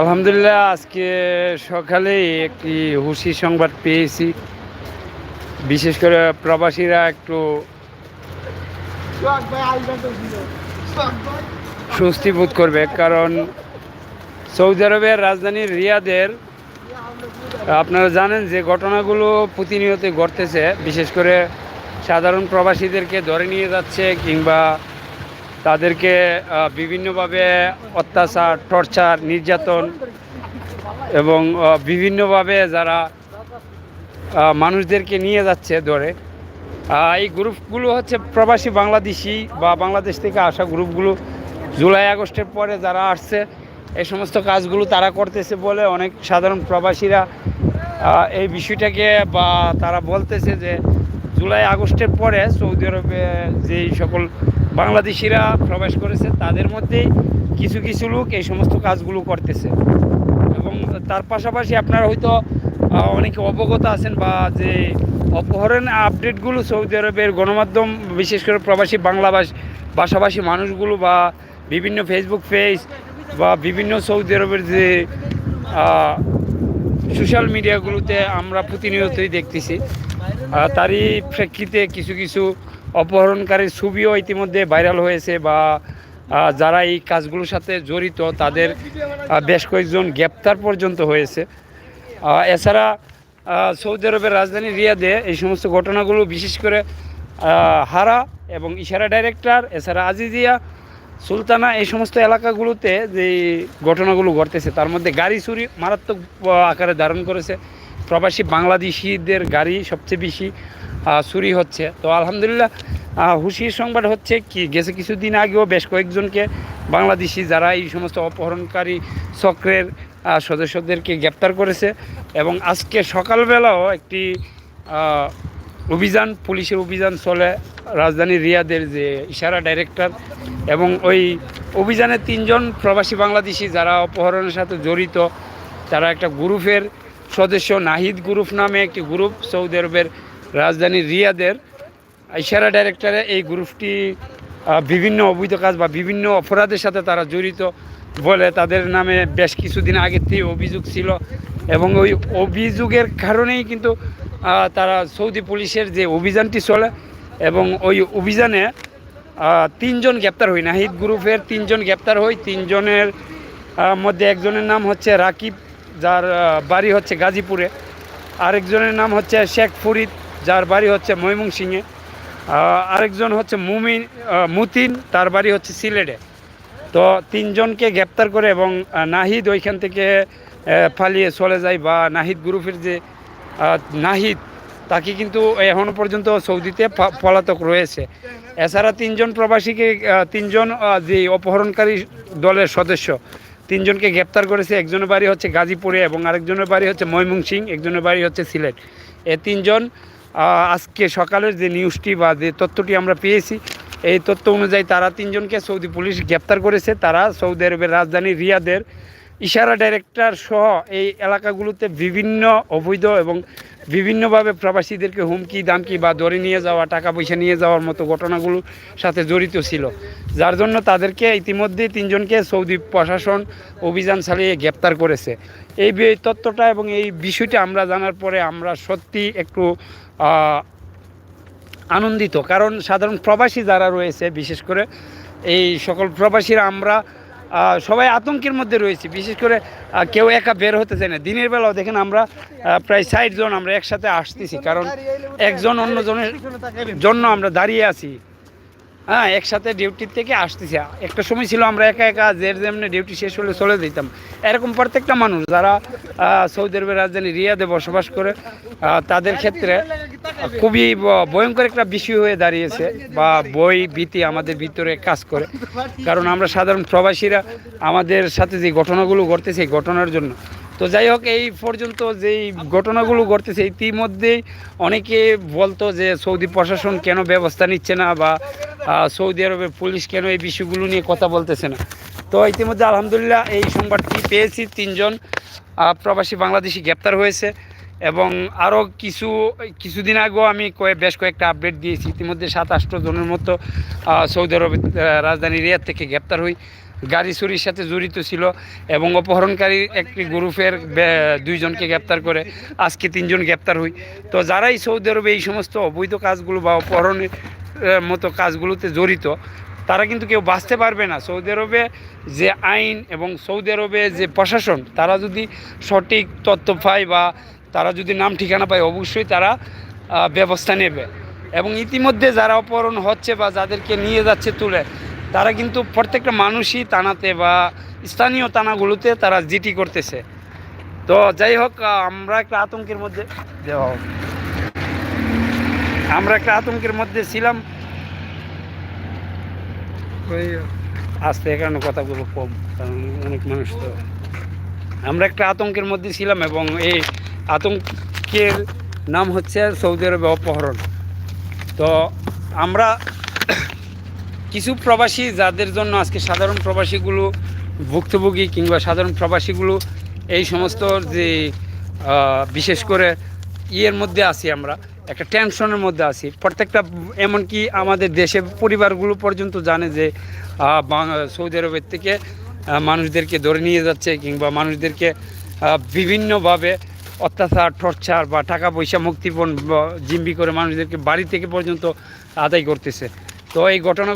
আলহামদুলিল্লাহ, আজকে সকালে একটি হুশি সংবাদ পেয়েছি। বিশেষ করে প্রবাসীরা একটু স্বস্তি বোধ করবে, কারণ সৌদি আরবের রাজধানী রিয়াদের, আপনারা জানেন যে ঘটনাগুলো প্রতিনিয়ত ঘটতেছে। বিশেষ করে সাধারণ প্রবাসীদেরকে ধরে নিয়ে যাচ্ছে কিংবা তাদেরকে বিভিন্নভাবে অত্যাচার, টর্চার, নির্যাতন এবং বিভিন্নভাবে যারা মানুষদেরকে নিয়ে যাচ্ছে ধরে এই গ্রুপগুলো হচ্ছে প্রবাসী বাংলাদেশি বা বাংলাদেশ থেকে আসা গ্রুপগুলো। জুলাই আগস্টের পরে যারা আসছে, এই সমস্ত কাজগুলো তারা করতেছে বলে অনেক সাধারণ প্রবাসীরা এই বিষয়টাকে বা তারা বলতেছে যে, জুলাই আগস্টের পরে সৌদি আরবে যেই সকল বাংলাদেশিরা প্রবেশ করেছে, তাদের মধ্যেই কিছু কিছু লোক এই সমস্ত কাজগুলো করতেছে। এবং তার পাশাপাশি আপনারা হয়তো অনেকে অবগত আছেন বা যে অপহরণ আপডেটগুলো সৌদি আরবের গণমাধ্যম, বিশেষ করে প্রবাসী বাংলা ভাষ- ভাষাভাষী মানুষগুলো বা বিভিন্ন ফেসবুক পেজ বা বিভিন্ন সৌদি আরবের যে সোশ্যাল মিডিয়াগুলোতে আমরা প্রতিনিয়তই দেখতেছি। তারই প্রেক্ষিতে কিছু কিছু অপহরণকারীর ছবিও ইতিমধ্যে ভাইরাল হয়েছে বা যারা এই কাজগুলোর সাথে জড়িত তাদের বেশ কয়েকজন গ্রেপ্তার পর্যন্ত হয়েছে। এছাড়া সৌদি আরবের রাজধানী রিয়াদে এই সমস্ত ঘটনাগুলো বিশেষ করে হারা এবং ইশারা ডাইরেক্টর, এছাড়া আজিজিয়া, সুলতানা এই সমস্ত এলাকাগুলোতে যে ঘটনাগুলো ঘটতেছে, তার মধ্যে গাড়ি চুরি মারাত্মক, আকারে ধারণ করেছে। প্রবাসী বাংলাদেশিদের গাড়ি সবচেয়ে বেশি চুরি হচ্ছে। তো আলহামদুলিল্লাহ হুশির সংবাদ হচ্ছে কি, গেছে কিছুদিন আগেও বেশ কয়েকজনকে বাংলাদেশি যারা এই সমস্ত অপহরণকারী চক্রের সদস্যদেরকে গ্রেপ্তার করেছে এবং আজকে সকালবেলাও একটি অভিযান, পুলিশের অভিযান চলে রাজধানী রিয়াদের যে ইশারা ডাইরেক্টর এবং ওই অভিযানে তিনজন প্রবাসী বাংলাদেশি যারা অপহরণের সাথে জড়িত, তারা একটা গ্রুপের সদস্য, নাহিদ গ্রুপ নামে একটি গ্রুপ সৌদি আরবের রাজধানী রিয়াদের ইশারা ডাইরেক্টরে এই গ্রুপটি বিভিন্ন অবৈধ কাজ বা বিভিন্ন অপরাধের সাথে তারা জড়িত বলে তাদের নামে বেশ কিছুদিন আগে থেকে অভিযোগ ছিল এবং ওই অভিযোগের কারণেই কিন্তু তারা সৌদি পুলিশের যে অভিযানটি চলে এবং ওই অভিযানে তিনজন গ্রেপ্তার হই নাহিদ গ্রুপের তিনজন গ্রেপ্তার হই তিনজনের মধ্যে একজনের নাম হচ্ছে রাকিব, যার বাড়ি হচ্ছে গাজীপুরে। আরেকজনের নাম হচ্ছে শেখ ফরিদ। যার বাড়ি হচ্ছে ময়মনসিংহে। আরেকজন হচ্ছে মুমিন মুতিন, তার বাড়ি হচ্ছে সিলেটে। তো তিনজনকে গ্রেপ্তার করে এবং নাহিদ ওইখান থেকে পালিয়ে চলে যায় বা নাহিদ গ্রুপের যে নাহিদ, তাকে কিন্তু এখনও পর্যন্ত সৌদিতে পলাতক রয়েছে। এছাড়া তিনজন প্রবাসীকে তিনজন যে অপহরণকারী দলের সদস্য, তিনজনকে গ্রেপ্তার করেছে। একজনের বাড়ি হচ্ছে গাজীপুরে এবং আরেকজনের বাড়ি হচ্ছে ময়মনসিং একজনের বাড়ি হচ্ছে সিলেট। এ তিনজন আজকে সকালের যে নিউজটি বা যে তথ্যটি আমরা পেয়েছি, এই তথ্য অনুযায়ী তারা তিনজনকে সৌদি পুলিশ গ্রেপ্তার করেছে। তারা সৌদি আরবের রাজধানী রিয়াদের ইশারা ডাইরেক্টর সহ এই এলাকাগুলোতে বিভিন্ন অবৈধ এবং বিভিন্নভাবে প্রবাসীদেরকে হুমকি, দামকি বা ধরে নিয়ে যাওয়া টাকা পয়সা নিয়ে যাওয়ার মতো ঘটনাগুলোর সাথে জড়িত ছিল। যার জন্য তাদেরকে ইতিমধ্যে তিনজনকে সৌদি প্রশাসন অভিযান চালিয়ে গ্রেপ্তার করেছে। এই তথ্যটা এবং এই বিষয়টা আমরা জানার পরে আমরা সত্যি একটু আনন্দিত। কারণ সাধারণ প্রবাসী যারা রয়েছে, বিশেষ করে এই সকল প্রবাসীরা, আমরা সবাই আতঙ্কের মধ্যে রয়েছি। বিশেষ করে কেউ একা বের হতে চায় না। দিনের বেলাও দেখেন আমরা প্রায় ষাট জন আমরা একসাথে আসতেছি। কারণ একজন অন্যজনের জন্য আমরা দাঁড়িয়ে আছি। হ্যাঁ একসাথে ডিউটির থেকে আসতেছি। একটা সময় ছিল আমরা একা একা যে যেমনি ডিউটি শেষ হলে চলে যেতাম। এরকম প্রত্যেকটা মানুষ যারা সৌদি আরবের রাজধানী রিয়াদে বসবাস করে তাদের ক্ষেত্রে খুবই ভয়ঙ্কর একটা বিষয় হয়ে দাঁড়িয়েছে বা বই, ভীতি আমাদের ভিতরে কাজ করে। কারণ আমরা সাধারণ প্রবাসীরা আমাদের সাথে যে ঘটনাগুলো ঘটতেছে এই ঘটনার জন্য। তো যাই হোক, এই পর্যন্ত যেই ঘটনাগুলো ঘটতেছে, ইতিমধ্যেই অনেকে বলতো যে সৌদি প্রশাসন কেন ব্যবস্থা নিচ্ছে না বা সৌদি আরবের পুলিশ কেন এই বিষয়গুলো নিয়ে কথা বলতেছে না। তো ইতিমধ্যে আলহামদুলিল্লাহ এই সংবাদটি পেয়েছি। তিনজন প্রবাসী বাংলাদেশি গ্রেপ্তার হয়েছে। এবং আরও কিছু কিছুদিন আগেও আমি কয়ে বেশ কয়েকটা আপডেট দিয়েছি। ইতিমধ্যে সাত আষ্ট জনের মতো সৌদি আরবের আহ, রাজধানী রিয়াদ থেকে গ্রেপ্তার হই। গাড়ি চুরির সাথে জড়িত ছিল এবং অপহরণকারী একটি গ্রুপের দুইজনকে গ্রেপ্তার করে আজকে তিনজন গ্রেপ্তার হই। তো যারাই সৌদি আরবে এই সমস্ত অবৈধ কাজগুলো বা অপহরণের মতো কাজগুলোতে জড়িত তারা কিন্তু কেউ বাঁচতে পারবে না। সৌদি আরবে যে আইন এবং সৌদি আরবে যে প্রশাসন তারা যদি সঠিক তথ্য পায় বা তারা যদি নাম ঠিকানা পায় অবশ্যই তারা ব্যবস্থা নেবে। এবং ইতিমধ্যে যারা অপহরণ হচ্ছে বা যাদেরকে নিয়ে যাচ্ছে তুলে তারা কিন্তু প্রত্যেকটা মানুষই থানাতে বা স্থানীয় থানাগুলোতে তারা জিটি করতেছে। তো যাই হোক আমরা একটা আতঙ্কের মধ্যে দেওয়া হোক। আমরা একটা আতঙ্কের মধ্যে ছিলাম। আসতে কারণে কথাগুলো কম কারণ অনেক মানুষ তো আমরা একটা আতঙ্কের মধ্যে ছিলাম এবং এই আতঙ্কের নাম হচ্ছে সৌদি আরবে অপহরণ। তো আমরা কিছু প্রবাসী যাদের জন্য আজকে সাধারণ প্রবাসীগুলো ভুক্তভোগী কিংবা সাধারণ প্রবাসীগুলো এই সমস্ত যে বিশেষ করে ইয়ের মধ্যে আছি আমরা, একটা টেনশনের মধ্যে আছি। প্রত্যেকটা, এমনকি আমাদের দেশে পরিবারগুলো পর্যন্ত জানে যে সৌদি আরবের থেকে মানুষদেরকে ধরে নিয়ে যাচ্ছে কিংবা মানুষদেরকে বিভিন্নভাবে অত্যাচার, টর্চার বা টাকা পয়সা মুক্তিপণ জিম্বি করে মানুষদেরকে বাড়ি থেকে পর্যন্ত আদায় করতেছে। তো এই ঘটনা